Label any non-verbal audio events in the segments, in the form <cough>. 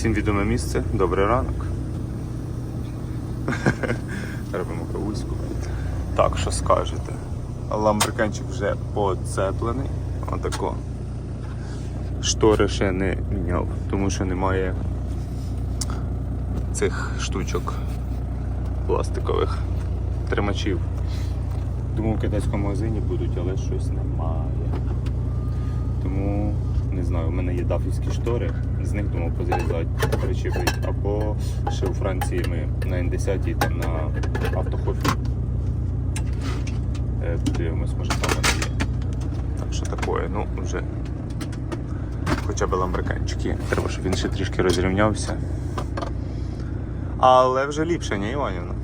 Всім відоме місце. Добрий ранок. <laughs> Робимо кавуську. Так, що скажете? Ламбриканчик вже поцеплений. Отако. Штори ще не міняв, тому що немає цих штучок пластикових тримачів. Думав, в китайському магазині будуть, але щось немає. Тому не знаю, у мене є дафівські штори, з них думав позрізати, причепити. Або ще у Франції ми на Н10 там на автохофі. Е, Подивимось, може там вони є. Так що таке, ну вже хоча б ламбриканчик є. Треба, щоб він ще трішки розрівнявся. Але вже ліпше, ні, Іванівна?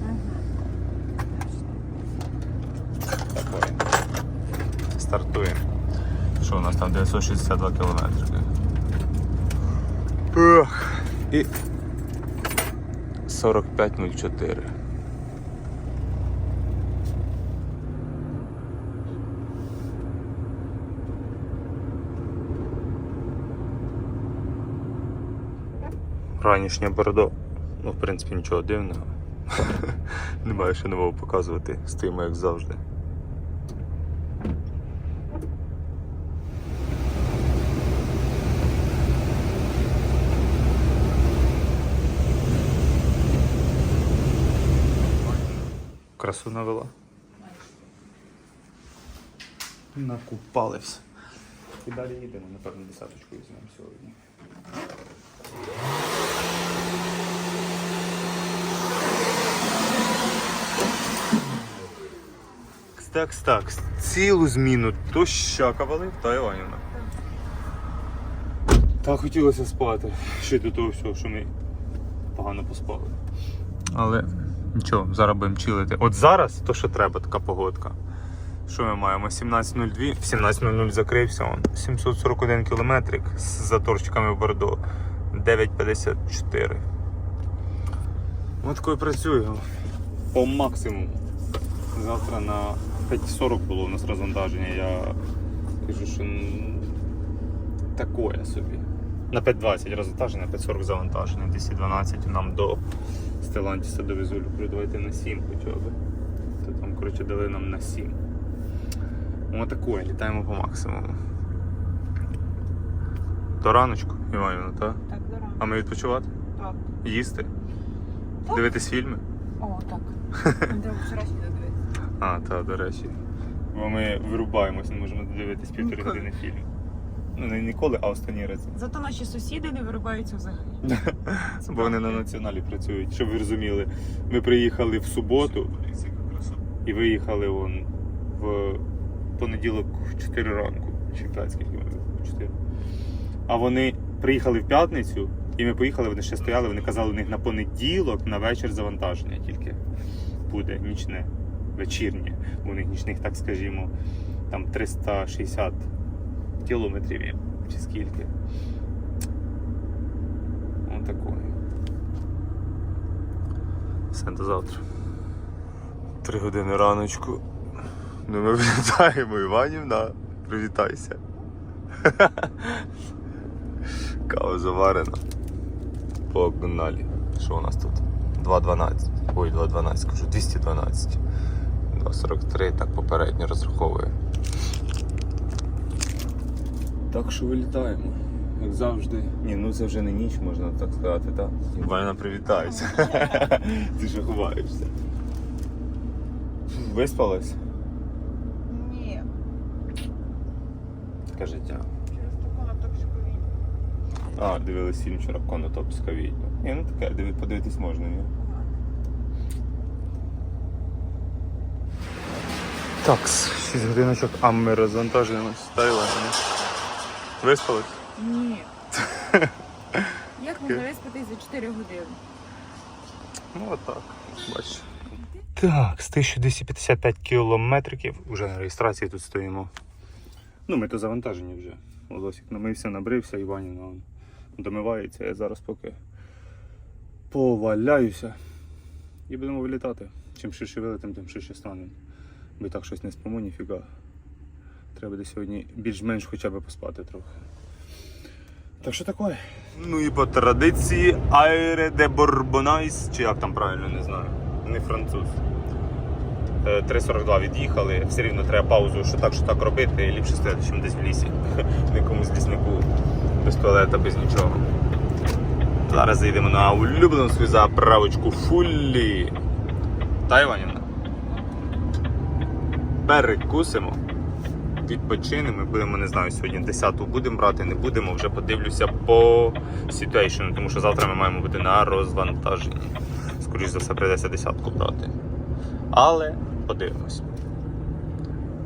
Стартуємо. Що у нас там 962 кілометри. Ох. І 45.04. Ранішнє бордо. Ну, в принципі, нічого дивного. <laughs> Немає що нового показувати. Стоїмо як завжди. Красу навела. Накупались. І далі їдемо, напевно, десяточку візьмемо сьогодні. Так, так, цілу зміну то щакавали, та Іванівна. Так хотілося спати. Ще до того всього, що ми погано поспали. Але нічого, зараз будемо чилити. От зараз то, що треба, така погодка. Що ми маємо? 17.02, в 17.00 закрився он. 741 кілометрик з заторчиками в Бордо. 9.54. Ось такою працюю. По максимуму. Завтра на 5.40 було у нас розвантаження. Я кажу, що такое собі. На 5.20 розвантаження, на 5.40 завантаження, 212 нам до Стелантіса довезу. Люблю, давайте на 7 хоча б. То там, коротше, дали нам на 7. Ось такое, літаємо по максимуму. До раночку, Іванівна, так? Так, до ранку. А ми відпочивати? Так. Їсти? Так. Дивитись фільми? О, так. <laughs> Треба вчорашній додивитися. А, так, до речі. Бо ми вирубаємося, не можемо дивитись півтори години фільм. Ну, не ніколи, а останній раз. <laughs> Зато наші сусіди не вирубаються взагалі. Бо вони на націоналі працюють, щоб ви розуміли. Ми приїхали в суботу і виїхали вон в понеділок в 4 ранку. Чи 5 скільки ми в 4. А вони приїхали в п'ятницю, і ми поїхали, вони ще стояли, вони казали, у них на понеділок на вечір завантаження тільки буде нічне, вечірнє. У них нічних, так скажімо, там 360 кілометрів є, чи скільки. Отакої. Все до завтра. Три години раночку. Ну ми вітаємо Іванівна. Привітайся. <laughs> Кава заварена. По окдоналі. Що у нас тут? 2.12. Ой, 2.12, кажу, 212. 2.43, так попередньо розраховує. Так що вилітаємо. Як завжди. Ні, ну це вже не ніч, можна так сказати, так? Івана, привітайся. <laughs> Ти ж ховаєшся. Виспалась? Ні. Таке життя. Через таку на токсикові. А, дивились фільм вчора Конотопська відьма. Ні, ну таке, диви- подивитись можна, ні? Так, 6 годиночок, а ми розвантажуємось. Та Івана. Виспались? Ні. <laughs> Як можна виспатись за 4 години? Ну отак, бачиш. Так, з 1255 кілометриків вже на реєстрації тут стоїмо. Ну, ми то завантажені вже. Волосик намився, набрився, Іванівна он домивається. Я зараз поки поваляюся і будемо вилітати. Чим ширше вилетим, тим ширше станемо. Бо так щось не спимо, ніфіга. Треба буде сьогодні більш-менш хоча б поспати трохи. Так що таке? Ну і по традиції Айре де Борбонайс, чи як там правильно, не знаю. Не француз. Е, 3.42 від'їхали, все рівно треба паузу, що так, що так робити, ліпше стояти, чим десь в лісі. <laughs> В якомусь ліснику без туалета, без нічого. Зараз зайдемо на улюблену свою заправочку Фуллі. Та Перекусимо. Відпочинемо, і будемо, не знаю, сьогодні 10-ту будемо брати, не будемо, вже подивлюся по ситуейшну, тому що завтра ми маємо бути на розвантаженні. Скоріше за все, прийдеться десятку брати. Але подивимось.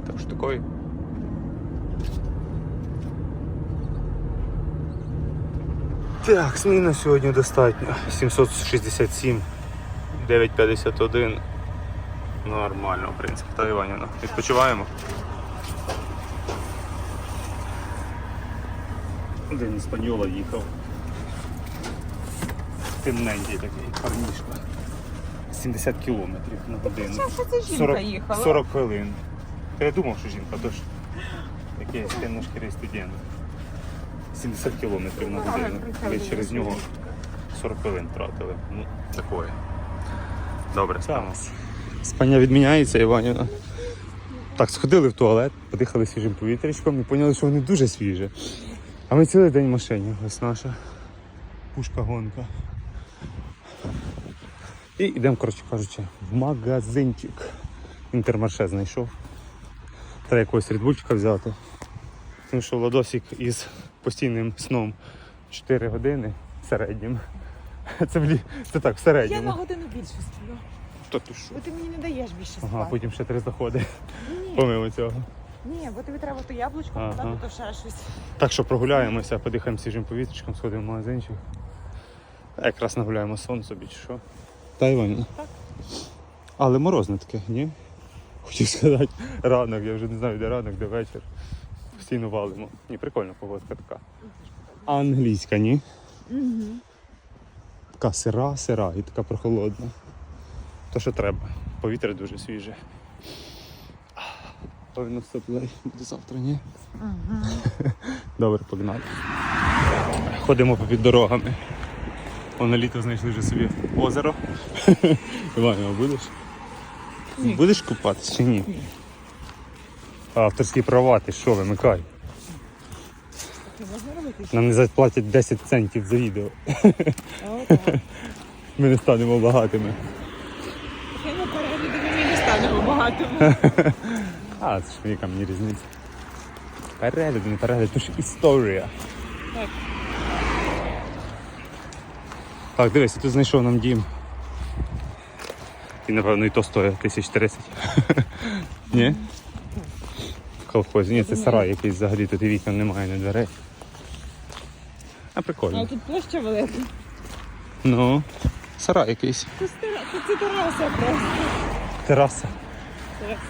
Так що такої. Так, зміна сьогодні достатньо. 767, 951. Нормально, в принципі. Та Іванівна. Відпочиваємо. Один іспаньола їхав. Темненький такий, парнішка. 70 кілометрів на годину. Що це жінка 40, їхала? 40 хвилин. Та я думав, що жінка, тож якийсь темношкірий студент. 70 кілометрів на Ну, годину. Ви через нього 40 хвилин тратили. Ну, такое. Добре, спимо. Спання відміняється, Іванівна. Так, сходили в туалет, подихали свіжим повітрячком і поняли, що вони дуже свіже. А ми цілий день в машині. Ось наша пушка-гонка. І йдемо, коротше кажучи, в магазинчик. Інтермарше знайшов. Треба якогось рідбульчика взяти. Тому що Владосик із постійним сном 4 години в середньому. Це, в лі- це так, в Я на годину більше сплю. Та ти що? Бо ти мені не даєш більше спати. Ага, потім ще три заходи. Ні, Помимо цього. Ні, бо тобі треба то яблучко, Ага. подати, то ще щось. Так що прогуляємося, подихаємо свіжим повітрячком, сходимо в магазинчик. А якраз нагуляємо сон собі, чи що. Та Іванівна. Так. Але морозне таке, ні? Хотів сказати, ранок, я вже не знаю, де ранок, де вечір. Постійно валимо. Ні, прикольна погодка така. Англійська, ні? Угу. Така сира, сира і така прохолодна. То, що треба. Повітря дуже свіже. Повинно все буде завтра, ні? Угу. <laughs> Добре, погнали. Ходимо попід дорогами. О, на літо знайшли вже собі озеро. <laughs> Іванова, будеш? Ні. Будеш купатись чи ні? Ні. Авторські права, ти що, вимикай. Нам не заплатять 10 центів за відео. Ми не станемо багатими. Ми не станемо багатими. <laughs> А, це ж яка мені різниця. Перегляд, не перегляд, то ж історія. Так. Так, дивись, я тут знайшов нам дім. І напевно і то стоїть тисяч 30. <laughs> Ні? В колхозі. Ні, це сарай якийсь взагалі, тут і вікон немає, ні дверей. А А прикольно. тут площа велика. Ну, сарай якийсь. Це це- Це тераса просто. Тераса. Тераса.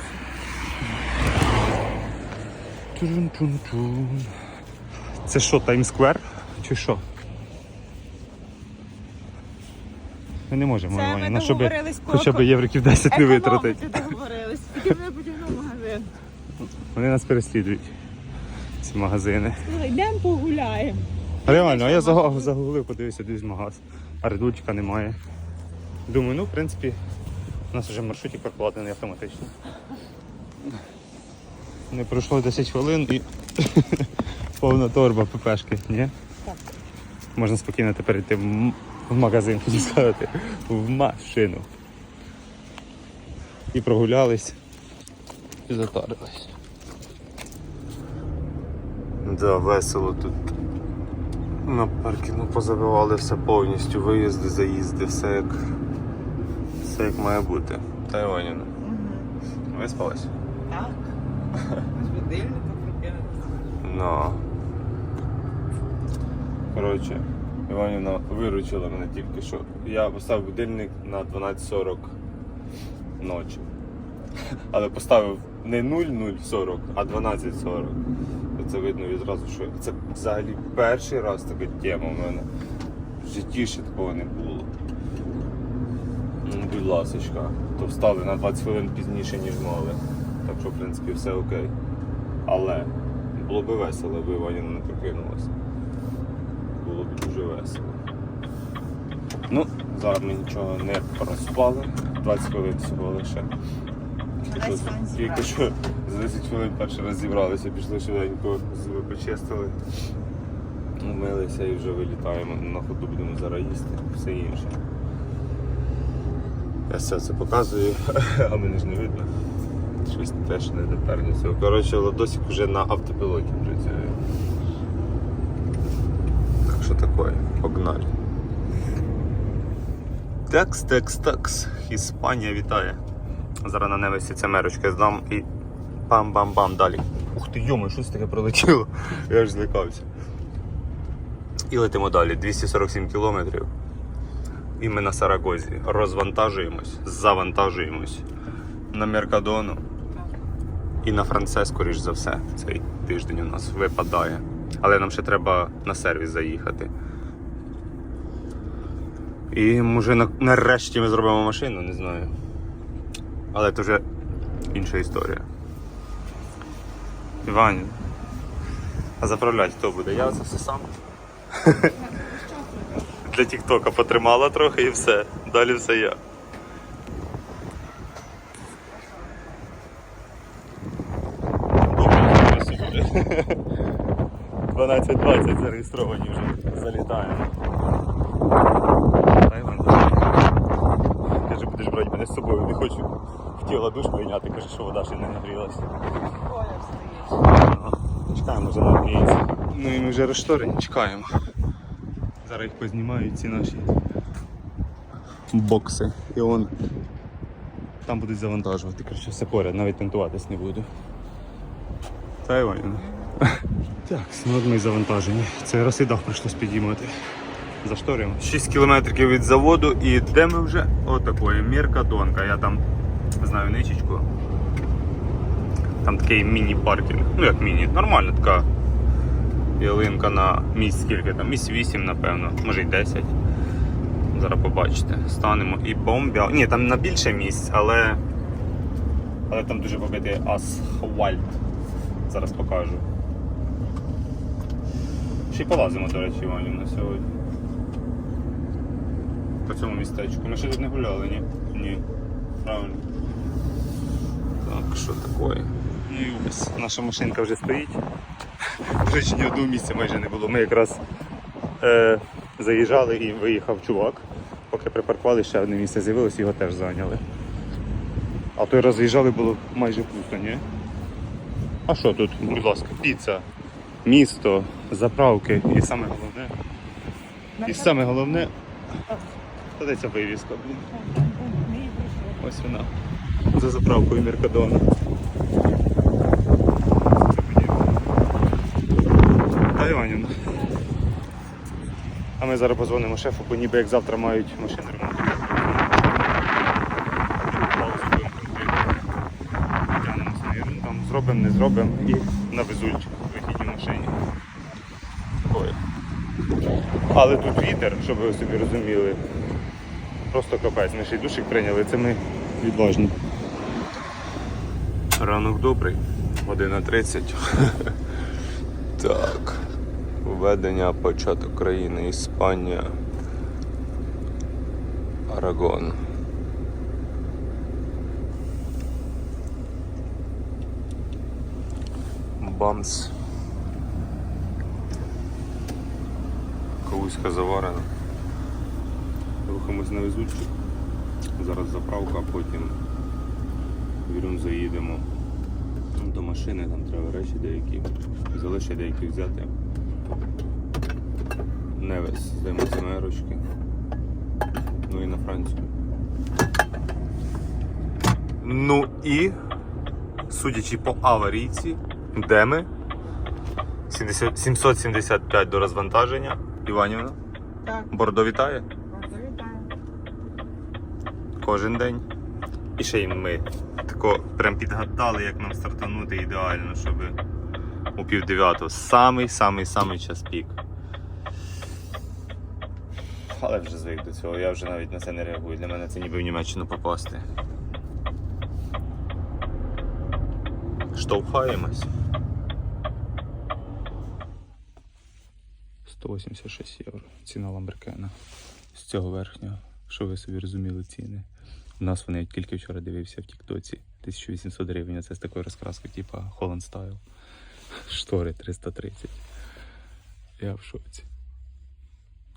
Це що, Таймсквер? Чи що? Ми не можемо, Це ми ну, щоб хоча б євриків 10 не витратити. Договорились. Тільки мене потім в магазин. Вони нас переслідують. Ці магазини. Йдемо погуляємо. Реально, а я загуглив, подивився, десь магаз. А редульчика немає. Думаю, ну, в принципі, у нас вже маршрутик прокладений автоматично. Не пройшло 10 хвилин і <laughs> повна торба ППшки, ні? Так. Можна спокійно тепер йти в, в магазин, <laughs> хотів сказати, в машину. І прогулялись, і затарились. Да, весело тут. На паркінгу позабивали все повністю, виїзди, заїзди, все як, все як має бути. Та Іваніна, виспалась? Прокинулися. Ну. Коротше, Іванівна виручила мене тільки що. Я поставив будильник на 12.40 ночі. Але поставив не 0040, а 12.40. Це видно відразу, що це взагалі перший раз така тема в мене. В житті ще такого не було. Ну, будь ласочка, то встали на 20 хвилин пізніше, ніж мали. Так що, в принципі, все окей. Але було би весело, якби Іванівна не прокинулася. дуже весело. Ну, зараз ми нічого не проспали. 20 хвилин всього лише. Тільки що, тільки за 10 хвилин перший раз зібралися, пішли швиденько, зуби почистили. Умилися і вже вилітаємо. На ходу будемо зараз їсти, все інше. Я все це показую, <laughs> а мене ж не видно. Щось теж не доперню цього. Коротше, Ладосик вже на автопілоті працює. Так що таке, погнали. Такс, такс, такс. Іспанія вітає. Зараз на невесі це мерочки здам і бам-бам-бам далі. Ух ти, йомо, щось таке пролетіло. Я ж злякався. І летимо далі. 247 кілометрів. І ми на Сарагозі. Розвантажуємось, завантажуємось на Меркадону. І на Франце, скоріш за все, цей тиждень у нас випадає. Але нам ще треба на сервіс заїхати. І може на- нарешті ми зробимо машину, не знаю. Але це вже інша історія. Іван. А заправляти хто буде? Я це все сам. <laughs> Для Тіктока потримала трохи і все. Далі все я. Добре, супер. 12.20 зареєстровані вже. Залітаємо. Дай Іван. Каже, будеш брати мене з собою, не хочу. Хотіла душ прийняти, каже, що вода ще не нагрілася. Ага. Чекаємо вже на гріється. Ми вже розшторені, чекаємо. Зараз їх познімають ці наші бокси. І он там будуть завантажувати. Коротше, все поряд, навіть тентуватись не буду. Та Іванівна. Так, ну ми завантажені. Це раз і дах прийшлось підіймати. Зашторюємо. 6 кілометрів від заводу і де ми вже? Отакої Меркадонка. Я там знаю ничечку. Там такий міні-паркінг. Ну як міні, нормальна така ялинка на місць скільки там? Місць 8, напевно, може й 10. Зараз побачите. Станемо і бомбя. Ні, там на більше місць, але. Але там дуже побитий асфальт. Зараз покажу. Ще й полазимо, до речі, Іванівна, сьогодні. По цьому містечку. Ми ще тут не гуляли, ні? Ні. Правильно. Так, що таке? І ось наша машинка вже стоїть. Речі, ні одного місця майже не було. Ми якраз е, заїжджали і виїхав чувак. Поки припаркували, ще одне місце з'явилось, його теж зайняли. А той раз заїжджали, було майже пусто, ні? А що тут, будь ласка, піца, місто, заправки і саме головне. І саме головне. Та де ця вивіска, блін. Ось вона. За заправкою Меркадона. Іванівна. А ми зараз позвонимо шефу, бо ніби як завтра мають машини ремонтувати. Зробимо, не зробимо і навезуть вихідні машині. Ой. Але тут вітер, щоб ви собі розуміли. Просто капець. Ми ще й душик прийняли, це ми відважні. Ранок добрий, година 30. <laughs> так. Введення початок країни Іспанія. Арагон. Бамс. Кавузька заварена. Рухаємось на везучі. Зараз заправка, а потім вірюн заїдемо до машини, там треба речі деякі. Взяли деякі взяти. Невес, здаємо замерочки. Ну і на Францію. Ну і, судячи по аварійці, де ми? 70 775 до розвантаження. Іванівна. Так, Бордо вітає вітаю. кожен день. І ще й ми тако прям підгадали, як нам стартанути ідеально, щоб у пів дев'ятого. Самий самий самий час пік. Але вже звик до цього, я вже навіть на це не реагую. Для мене це ніби в Німеччину попасти. Штовхаємось. 186 євро. Ціна ламберкена. З цього верхнього, що ви собі розуміли ціни. У нас вони тільки вчора дивився в Тіктоці. 1800 гривень, це з такою розкраскою, типа Holland Style. Штори 330. Я в шоці.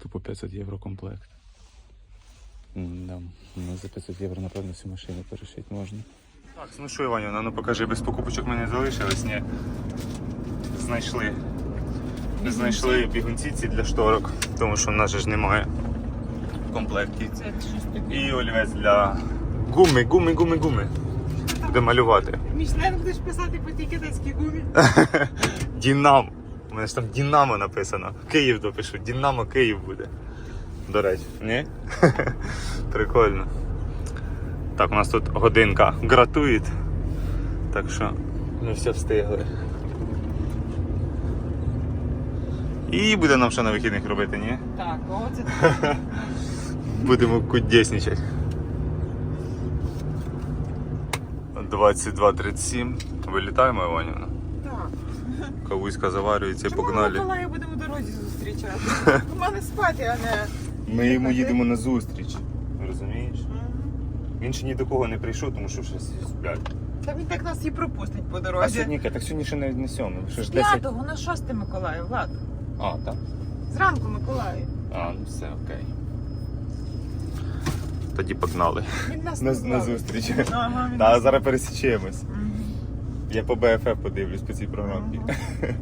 Тупо 500 євро комплект. Да. Ну, за 500 євро, напевно, всю машину перешити можна. Так, ну що, Іванівна, ну покажи, без покупочок ми не залишились, ні. Знайшли. Знайшли бігунці ці для шторок, тому що в нас же ж немає в комплекті. І олівець для гуми, гуми, гуми, гуми. Буде малювати. Мішлен будеш писати по тій китайській гумі. <laughs> Дінамо. У мене ж там Дінамо написано. Київ допишу. Дінамо Київ буде. До речі, ні? <laughs> Прикольно. Так, у нас тут годинка гратує. Так що ми все встигли. І буде нам що на вихідних робити, ні? Так, оце <laughs> Будемо кудесничати. 22.37. Вилітаємо, Іванівна. <laughs> Кавуська заварюється і погнали. Ми Миколая будемо в дорозі зустрічати. <laughs> У мене спати, а не. Ми йому їдемо на зустріч. Розумієш? Він ще ні до кого не прийшов, тому що щось сплять. Та він так нас і пропустить по А дорозі. сьогодні, так сьогодні ще навіть не сьомий. Що З ж 10? п'ятого на шосте Миколаїв, Влад. А, так? Зранку Миколаїв. А, ну все, окей. Тоді погнали. Він нас На, не на зустріч. Ага, він Та нас- зараз пересічемось. Мгм. Я по БФФ подивлюсь по цій програмі. Ага.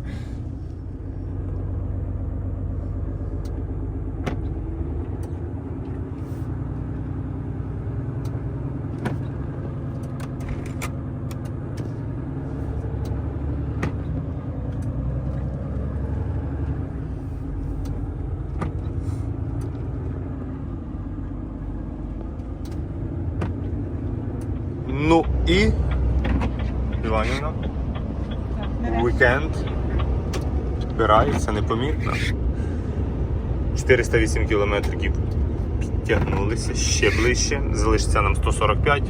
Ну і. Іванівна. Так, нарешті. Вікенд. Збирається непомітно. 408 кілометрів підтягнулися ще ближче. Залишиться нам 145.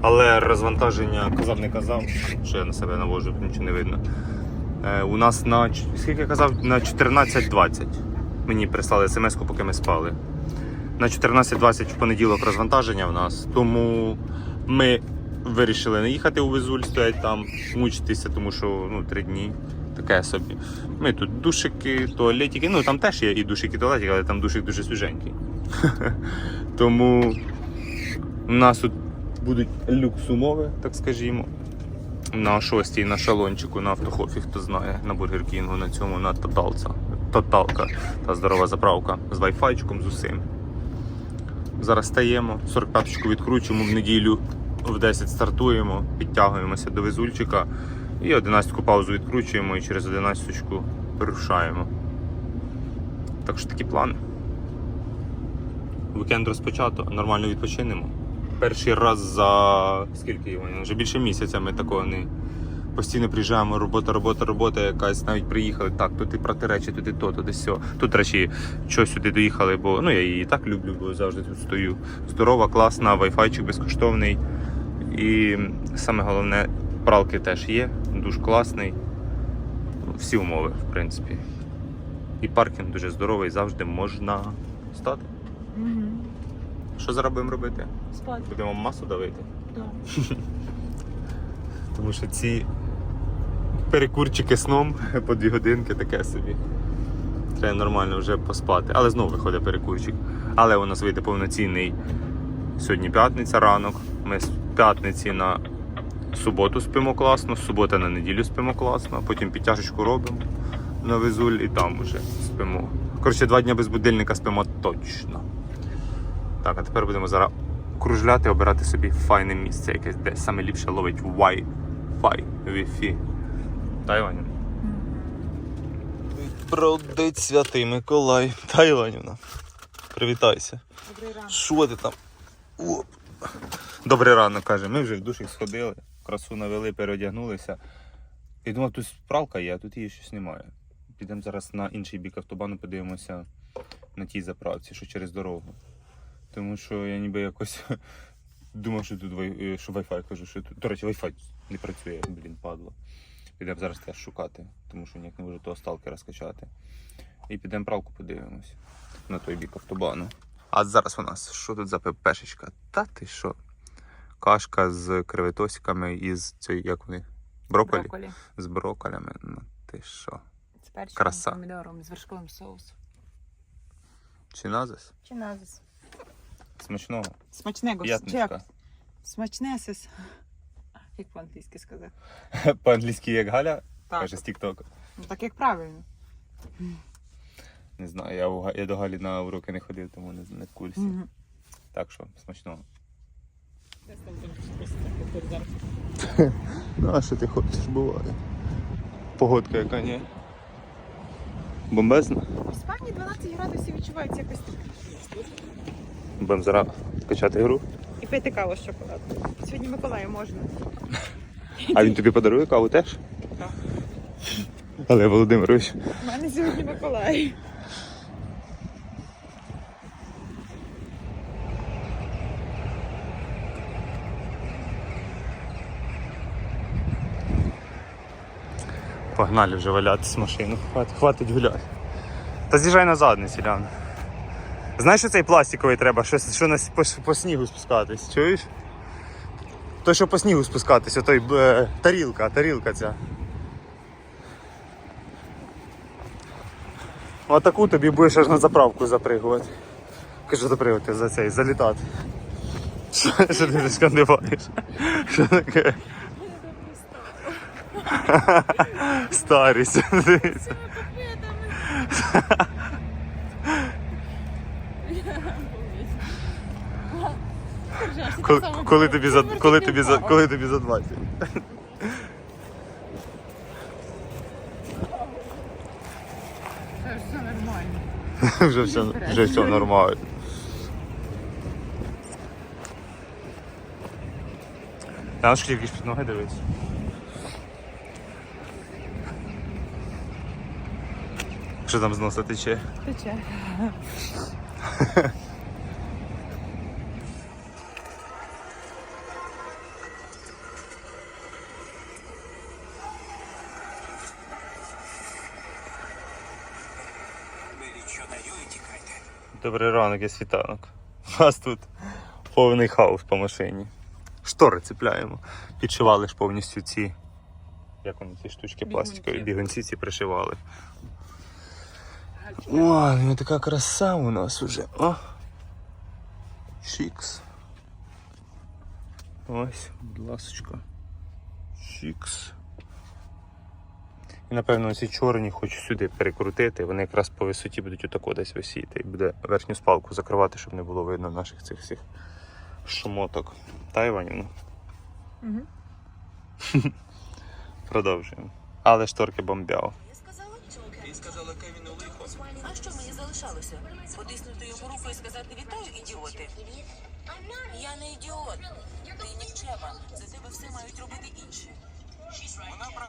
Але розвантаження казав, не казав, що я на себе навожу, нічого не видно. Е, у нас на скільки я казав? На 14.20. Мені прислали смс, поки ми спали. На 14.20 в понеділок розвантаження в нас. Тому ми вирішили не їхати у Везуль, стоять там, мучитися, тому що ну, три дні. Таке собі. Ми тут душики, туалетики. Ну там теж є і душики, і туалетики, але там душик дуже свіженький. <laughs> Тому у нас тут будуть люкс умови, так скажімо. На шостій, на шалончику, на автохофі, хто знає, на Бургер Кінгу, на цьому, на Тоталца. Тоталка та здорова заправка з вайфайчиком, з усім. Зараз стаємо, 45-ку відкручуємо в неділю в 10 стартуємо, підтягуємося до везульчика і 11-ку паузу відкручуємо і через 11-ку вирушаємо. Так що такі плани. Вікенд розпочато, нормально відпочинемо. Перший раз за скільки Іван? Вже більше місяця ми такого не постійно приїжджаємо, робота, робота, робота якась, навіть приїхали, так, тут і прати речі, тут і то, тут і сьо. Тут речі, що сюди доїхали, бо ну я її так люблю, бо завжди тут стою. Здорова, класна, вайфайчик безкоштовний. І саме головне, пралки теж є, душ класний. Всі умови, в принципі. І паркінг дуже здоровий, завжди можна стати. Мгм. Що зараз будемо робити? Спати. Будемо масу давити. Так. <laughs> Тому що ці перекурчики сном <laughs> по дві годинки таке собі. Треба нормально вже поспати. Але знову виходить перекурчик. Але у нас вийде повноцінний сьогодні п'ятниця ранок. Ми з п'ятниці на суботу спимо класно, з суботи на неділю спимо класно, а потім підтяжечку робимо на везуль і там вже спимо. Коротше, два дні без будильника спимо точно. Так, а тепер будемо зараз кружляти, обирати собі файне місце, якесь, де саме ліпше ловить Wi-Fi, Wi-Fi. Та Іванівна. Бродить святий Миколай. Та Іванівна. Привітайся. Добрий ранок. Що ти там? Оп. Добрий ранок, каже. Ми вже в душик сходили, красу навели, переодягнулися. І думав, тут пралка є, а тут її щось немає. Підемо зараз на інший бік автобану, подивимося на тій заправці, що через дорогу. Тому що я ніби якось <laughs> думав, що тут е, що Wi-Fi кажу, що тут. До речі, Wi-Fi не працює, блін, падло. Підемо зараз теж шукати, тому що ніяк не можу того сталкера скачати. І підемо пралку подивимось на той бік автобану. А зараз у нас що тут за пепешечка? Та ти що? Кашка з креветосиками і з цією, як вони? Брокколі? Брокколі. З брокколями. Ну ти що? З перчиком, Краса. помідором, з вершковим соусом. Чи назис? Чи назис? Смачного. Смачного. П'ятничка. Смачнесис. Як по-англійськи сказати. <laughs> По-англійськи як Галя, Так. каже з Тіктоку. Ну так як правильно. Не знаю, я, у я до Галі на уроки не ходив, тому не, не в курсі. Мгм. Так що, смачного. Ну, а що ти хочеш, буває. Погодка яка ні. Бомбезна. В Іспанії 12 градусів відчувається якось так. Будемо зараз качати гру. І пити каву з шоколадом. Сьогодні Миколаю можна. <laughs> А він тобі подарує каву теж? Так. Але Володимирович. У мене сьогодні Миколай. Погнали вже валятись машину. Хватить, хватить гуляти. Та з'їжджай назад, не сілян. Знаєш, що цей пластиковий треба, що, що на, по, по снігу спускатись, чуєш? То, що по снігу спускатись, отой е, тарілка, тарілка ця. Отаку тобі будеш аж на заправку запригувати. Кажу запригувати за цей, залітати. Що, ти скандиваєш? Що таке? <laughs> Старість. дивіться. Коли, коли тобі за коли тобі за коли тобі за 20. Все нормально. <laughs> Вже все, вже все нормально. Я ж тільки під ноги дивись. Що там з носа тече? Тече. Добрий ранок, я світанок. У нас тут повний хаос по машині. Штори цепляємо. Підшивали ж повністю ці. Як вони ці штучки пластикові, Бігунці. ці пришивали. Ой, ну така краса у нас уже. О. Чікс. Ось, будь ласочка. Чікс. І напевно ці чорні хочу сюди перекрутити. Вони якраз по висоті будуть отако десь висіти. І буде верхню спалку закривати, щоб не було видно наших цих всіх шмоток. Та Іванівна, Угу. <laughs> продовжуємо. Але шторки бомбяв. Я сказала Він сказала залишалося? Потиснути йому руку і сказати вітаю, ідіоти. Я не ідіот. Ти нікчема. За тебе все мають робити інші.